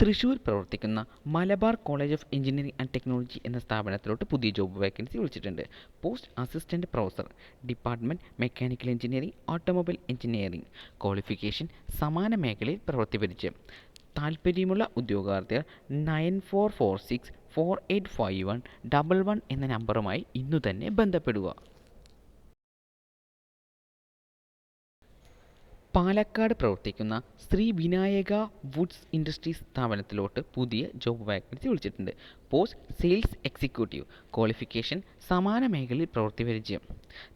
തൃശ്ശൂർ പ്രവർത്തിക്കുന്ന Malabar college of engineering and technology എന്ന സ്ഥാപനത്തിലോട്ട് പുതിയ ജോബ് വേക്കൻസി വിളിച്ചിട്ടുണ്ട്. Post assistant professor department mechanical engineering automobile engineering qualification സമാന മേഖലയിൽ പ്രവൃത്തി പരിചയം ഉദ്യോഗാർത്ഥികൾ nine four four six four eight five one double one എന്ന നമ്പറുമായി ഇന്നു തന്നെ ബന്ധപ്പെടുക. പാലക്കാട് പ്രവർത്തിക്കുന്ന ശ്രീ വിനായക വുഡ്സ് ഇൻഡസ്ട്രീസ് സ്ഥാപനത്തിലോട്ട് പുതിയ ജോബ് വാക്കൻസി വിളിച്ചിട്ടുണ്ട്. പോസ്റ്റ് സെയിൽസ് എക്സിക്യൂട്ടീവ് ക്വാളിഫിക്കേഷൻ സമാന മേഖലയിൽ പ്രവൃത്തി പരിചയം.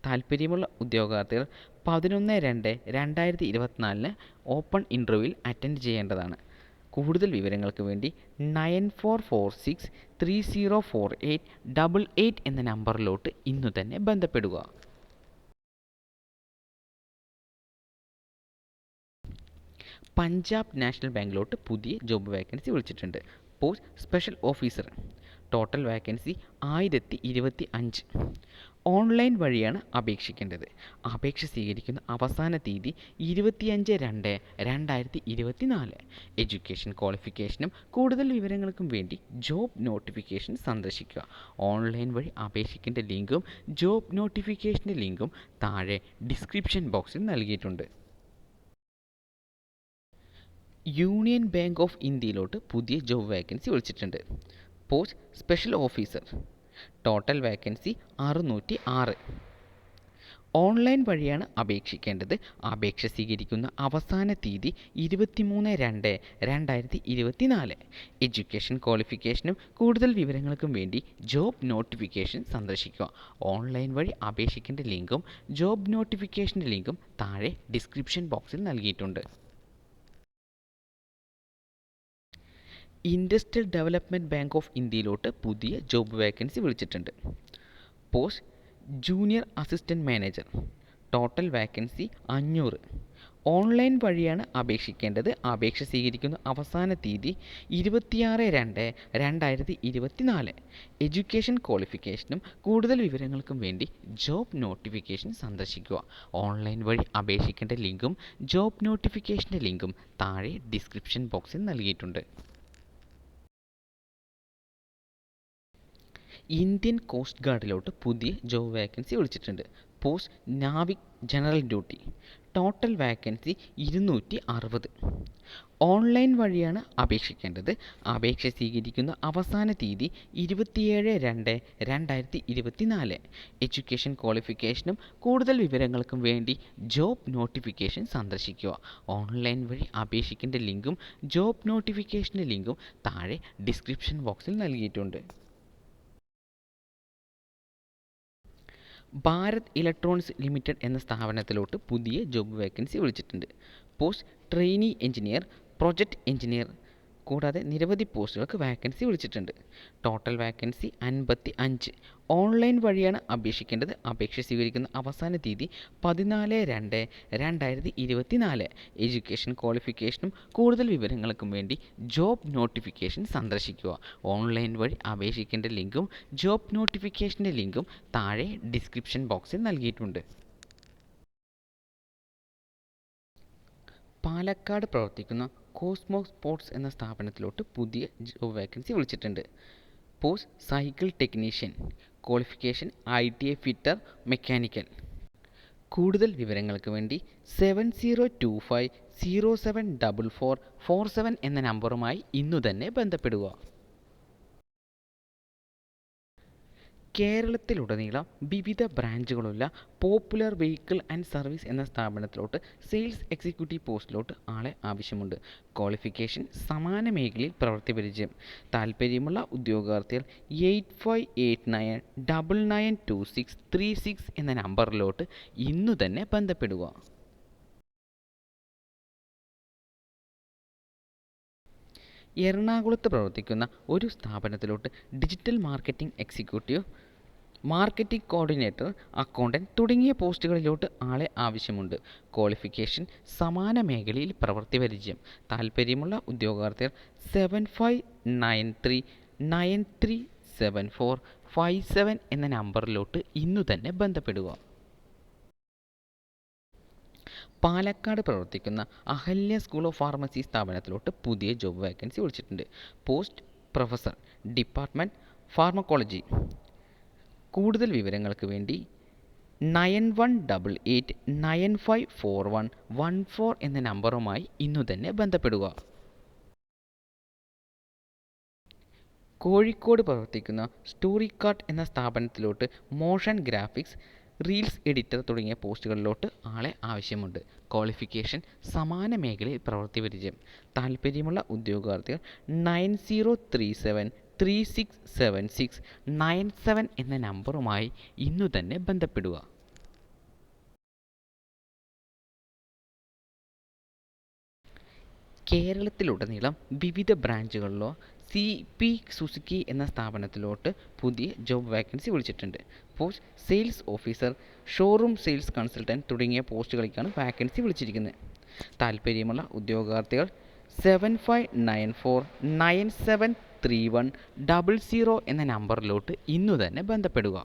താല്പര്യമുള്ള ഉദ്യോഗാർത്ഥികൾ പതിനൊന്ന് രണ്ട് രണ്ടായിരത്തി ഇരുപത്തിനാലിന് ഓപ്പൺ ഇന്റർവ്യൂവിൽ അറ്റൻഡ് ചെയ്യേണ്ടതാണ്. കൂടുതൽ വിവരങ്ങൾക്ക് വേണ്ടി nine four four six three zero four eight double eight എന്ന നമ്പറിലോട്ട് ഇന്നു തന്നെ ബന്ധപ്പെടുക. പഞ്ചാബ് നാഷണൽ ബാങ്കിലോട്ട് പുതിയ ജോബ് വേക്കൻസി വിളിച്ചിട്ടുണ്ട്. Post special officer. Total vacancy ആയിരത്തി ഇരുപത്തി അഞ്ച് ഓൺലൈൻ വഴിയാണ് അപേക്ഷിക്കേണ്ടത്. അപേക്ഷ സ്വീകരിക്കുന്ന അവസാന തീയതി ഇരുപത്തിയഞ്ച് രണ്ട് രണ്ടായിരത്തി ഇരുപത്തി നാല് എഡ്യൂക്കേഷൻ ക്വാളിഫിക്കേഷനും കൂടുതൽ വിവരങ്ങൾക്കും വേണ്ടി ജോബ് നോട്ടിഫിക്കേഷൻ സന്ദർശിക്കുക. ഓൺലൈൻ വഴി അപേക്ഷിക്കേണ്ട ലിങ്കും ജോബ് നോട്ടിഫിക്കേഷന്റെ ലിങ്കും താഴെ ഡിസ്ക്രിപ്ഷൻ ബോക്സിൽ നൽകിയിട്ടുണ്ട്. യൂണിയൻ ബാങ്ക് ഓഫ് ഇന്ത്യയിലോട്ട് പുതിയ ജോബ് വേക്കൻസി വിളിച്ചിട്ടുണ്ട്. Post special officer. Total vacancy അറുന്നൂറ്റി ആറ് ഓൺലൈൻ വഴിയാണ് അപേക്ഷിക്കേണ്ടത്. അപേക്ഷ സ്വീകരിക്കുന്ന അവസാന തീയതി ഇരുപത്തിമൂന്ന് രണ്ട് രണ്ടായിരത്തി ഇരുപത്തി നാല് എഡ്യൂക്കേഷൻ ക്വാളിഫിക്കേഷനും കൂടുതൽ വിവരങ്ങൾക്കും വേണ്ടി ജോബ് നോട്ടിഫിക്കേഷൻ സന്ദർശിക്കുക. ഓൺലൈൻ വഴി അപേക്ഷിക്കേണ്ട ലിങ്കും ജോബ് നോട്ടിഫിക്കേഷന്റെ ലിങ്കും താഴെ ഡിസ്ക്രിപ്ഷൻ ബോക്സിൽ നൽകിയിട്ടുണ്ട്. ഇൻഡസ്ട്രിയൽ ഡെവലപ്മെന്റ് ബാങ്ക് ഓഫ് ഇന്ത്യയിലോട്ട് പുതിയ ജോബ് വേക്കൻസി വിളിച്ചിട്ടുണ്ട്. Post junior assistant manager total vacancy അഞ്ഞൂറ്. ഓൺലൈൻ വഴിയാണ് അപേക്ഷിക്കേണ്ടത്. അപേക്ഷ സ്വീകരിക്കുന്ന അവസാന തീയതി ഇരുപത്തിയാറ് രണ്ട് രണ്ടായിരത്തി ഇരുപത്തി നാല് എഡ്യൂക്കേഷൻ ക്വാളിഫിക്കേഷനും കൂടുതൽ വിവരങ്ങൾക്കും വേണ്ടി ജോബ് നോട്ടിഫിക്കേഷൻ സന്ദർശിക്കുക. ഓൺലൈൻ വഴി അപേക്ഷിക്കേണ്ട ലിങ്കും ജോബ് നോട്ടിഫിക്കേഷന്റെ ലിങ്കും താഴെ ഡിസ്ക്രിപ്ഷൻ ബോക്സിൽ നൽകിയിട്ടുണ്ട്. ഇന്ത്യൻ കോസ്റ്റ് ഗാർഡിലോട്ട് പുതിയ ജോബ് വേക്കൻസി വിളിച്ചിട്ടുണ്ട്. Post Navik general duty total vacancy ഇരുന്നൂറ്റി അറുപത് ഓൺലൈൻ വഴിയാണ് അപേക്ഷിക്കേണ്ടത്. അപേക്ഷ സ്വീകരിക്കുന്ന അവസാന തീയതി ഇരുപത്തിയേഴ് രണ്ട് രണ്ടായിരത്തി ഇരുപത്തി നാല് എഡ്യൂക്കേഷൻ ക്വാളിഫിക്കേഷനും കൂടുതൽ വിവരങ്ങൾക്കും വേണ്ടി ജോബ് നോട്ടിഫിക്കേഷൻ സന്ദർശിക്കുക. ഓൺലൈൻ വഴി അപേക്ഷിക്കേണ്ട ലിങ്കും ജോബ് നോട്ടിഫിക്കേഷന്റെ ലിങ്കും താഴെ ഡിസ്ക്രിപ്ഷൻ ബോക്സിൽ നൽകിയിട്ടുണ്ട്. ഭാരത് ഇലക്ട്രോണിക്സ് ലിമിറ്റഡ് എന്ന സ്ഥാപനത്തിലോട്ട് പുതിയ ജോബ് വേക്കൻസി വിളിച്ചിട്ടുണ്ട്. Post trainee engineer project engineer കൂടാതെ നിരവധി പോസ്റ്റുകൾക്ക് വാക്കൻസി വിളിച്ചിട്ടുണ്ട്. ടോട്ടൽ വാക്കൻസി അൻപത്തി അഞ്ച് ഓൺലൈൻ വഴിയാണ് അപേക്ഷിക്കേണ്ടത്. അപേക്ഷ സ്വീകരിക്കുന്ന അവസാന തീയതി പതിനാല് രണ്ട് രണ്ടായിരത്തി ഇരുപത്തി നാല് എഡ്യൂക്കേഷൻ ക്വാളിഫിക്കേഷനും കൂടുതൽ വിവരങ്ങൾക്കും വേണ്ടി ജോബ് നോട്ടിഫിക്കേഷൻ സന്ദർശിക്കുക. ഓൺലൈൻ വഴി അപേക്ഷിക്കേണ്ട ലിങ്കും ജോബ് നോട്ടിഫിക്കേഷന്റെ ലിങ്കും താഴെ ഡിസ്ക്രിപ്ഷൻ ബോക്സിൽ നൽകിയിട്ടുണ്ട്. പാലക്കാട് പ്രവർത്തിക്കുന്ന കോസ്മോ സ്പോർട്സ് എന്ന സ്ഥാപനത്തിലോട്ട് പുതിയ ജോബ് വേക്കൻസി വിളിച്ചിട്ടുണ്ട്. Post cycle technician qualification I T A fitter mechanical. കൂടുതൽ വിവരങ്ങൾക്ക് വേണ്ടി seven zero two five zero seven double four four seven എന്ന നമ്പറുമായി ഇന്നു തന്നെ ബന്ധപ്പെടുക. കേരളത്തിലുടനീളം വിവിധ ബ്രാഞ്ചുകളുള്ള പോപ്പുലർ വെഹിക്കിൾ ആൻഡ് സർവീസ് എന്ന സ്ഥാപനത്തിലോട്ട് സെയിൽസ് എക്സിക്യൂട്ടീവ് പോസ്റ്റിലോട്ട് ആളെ ആവശ്യമുണ്ട്. ക്വാളിഫിക്കേഷൻ സമാന മേഖലയിൽ പ്രവൃത്തി പരിചയം. താല്പര്യമുള്ള ഉദ്യോഗാർത്ഥികൾ eight five eight nine double nine two six three six എന്ന നമ്പറിലോട്ട് ഇന്നു തന്നെ ബന്ധപ്പെടുക. എറണാകുളത്ത് പ്രവർത്തിക്കുന്ന ഒരു സ്ഥാപനത്തിലോട്ട് digital marketing executive marketing coordinator accountant തുടങ്ങിയ പോസ്റ്റുകളിലോട്ട് ആളെ ആവശ്യമുണ്ട്. ക്വാളിഫിക്കേഷൻ സമാന മേഖലയിൽ പ്രവൃത്തി പരിചയം. താൽപ്പര്യമുള്ള ഉദ്യോഗാർത്ഥികൾ seven five nine three nine three seven four five seven എന്ന നമ്പറിലോട്ട് ഇന്നു തന്നെ ബന്ധപ്പെടുക. പാലക്കാട് പ്രവർത്തിക്കുന്ന അഹല്യ സ്കൂൾ ഓഫ് ഫാർമസി സ്ഥാപനത്തിലോട്ട് പുതിയ ജോബ് വേക്കൻസി വിളിച്ചിട്ടുണ്ട്. പോസ്റ്റ് പ്രൊഫസർ ഡിപ്പാർട്ട്മെന്റ് ഫാർമക്കോളജി കൂടുതൽ വിവരങ്ങൾക്ക് വേണ്ടി nine one double eight nine five four one one four എന്ന നമ്പറുമായി ഇന്നു തന്നെ ബന്ധപ്പെടുക. കോഴിക്കോട് പ്രവർത്തിക്കുന്ന സ്റ്റോറി കാർട്ട് എന്ന സ്ഥാപനത്തിലോട്ട് മോഷൻ ഗ്രാഫിക്സ് റീൽസ് എഡിറ്റർ തുടങ്ങിയ പോസ്റ്റുകളിലോട്ട് ആളെ ആവശ്യമുണ്ട്. ക്വാളിഫിക്കേഷൻ സമാന മേഖലയിൽ പ്രവൃത്തി പരിചയം. താല്പര്യമുള്ള ഉദ്യോഗാർത്ഥികൾ nine zero three seven three six seven six nine seven എന്ന നമ്പറുമായി ഇന്നു തന്നെ ബന്ധപ്പെടുക. കേരളത്തിലുടനീളം വിവിധ ബ്രാഞ്ചുകളിലോ സി പി സുസുക്കി എന്ന സ്ഥാപനത്തിലോട്ട് പുതിയ ജോബ് വാക്കൻസി വിളിച്ചിട്ടുണ്ട്. Post sales officer showroom sales consultant തുടങ്ങിയ പോസ്റ്റുകളിലേക്കാണ് വാക്കൻസി വിളിച്ചിരിക്കുന്നത്. താല്പര്യമുള്ള ഉദ്യോഗാർത്ഥികൾ seven five nine four nine seven three one double zero എന്ന നമ്പറിലോട്ട് ഇന്നു തന്നെ ബന്ധപ്പെടുക.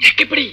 टिप्पणी